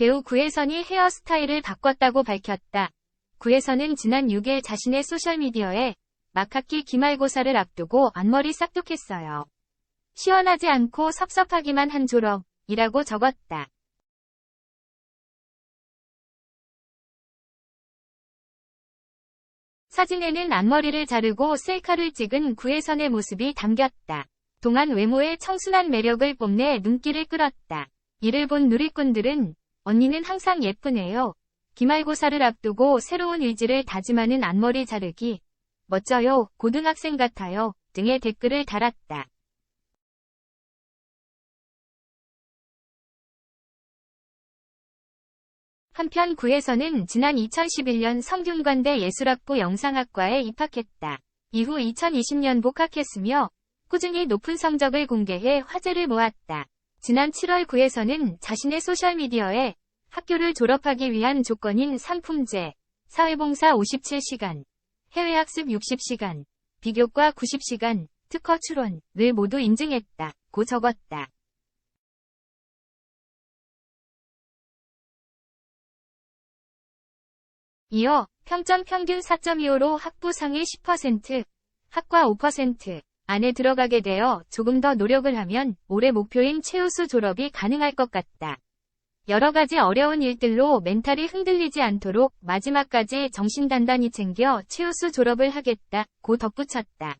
배우 구혜선이 헤어스타일을 바꿨다고 밝혔다. 구혜선은 지난 6일 자신의 소셜미디어에 막학기 기말고사를 앞두고 앞머리 싹둑했어요. 시원하지 않고 섭섭하기만 한 졸업이라고 적었다. 사진에는 앞머리를 자르고 셀카를 찍은 구혜선의 모습이 담겼다. 동안 외모의 청순한 매력을 뽐내 눈길을 끌었다. 이를 본 누리꾼들은 언니는 항상 예쁘네요. 기말고사를 앞두고 새로운 의지를 다짐하는 앞머리 자르기. 멋져요. 고등학생 같아요. 등의 댓글을 달았다. 한편 구에서는 지난 2011년 성균관대 예술학부 영상학과에 입학했다. 이후 2020년 복학했으며 꾸준히 높은 성적을 공개해 화제를 모았다. 지난 7월 구에서는 자신의 소셜미디어에 학교를 졸업하기 위한 조건인 상품제, 사회봉사 57시간, 해외학습 60시간, 비교과 90시간, 특허 출원을 모두 인증했다. 고 적었다. 이어 평점 평균 4.25로 학부 상위 10%, 학과 5% 안에 들어가게 되어 조금 더 노력을 하면 올해 목표인 최우수 졸업이 가능할 것 같다. 여러 가지 어려운 일들로 멘탈이 흔들리지 않도록 마지막까지 정신 단단히 챙겨 최우수 졸업을 하겠다. 고 덧붙였다.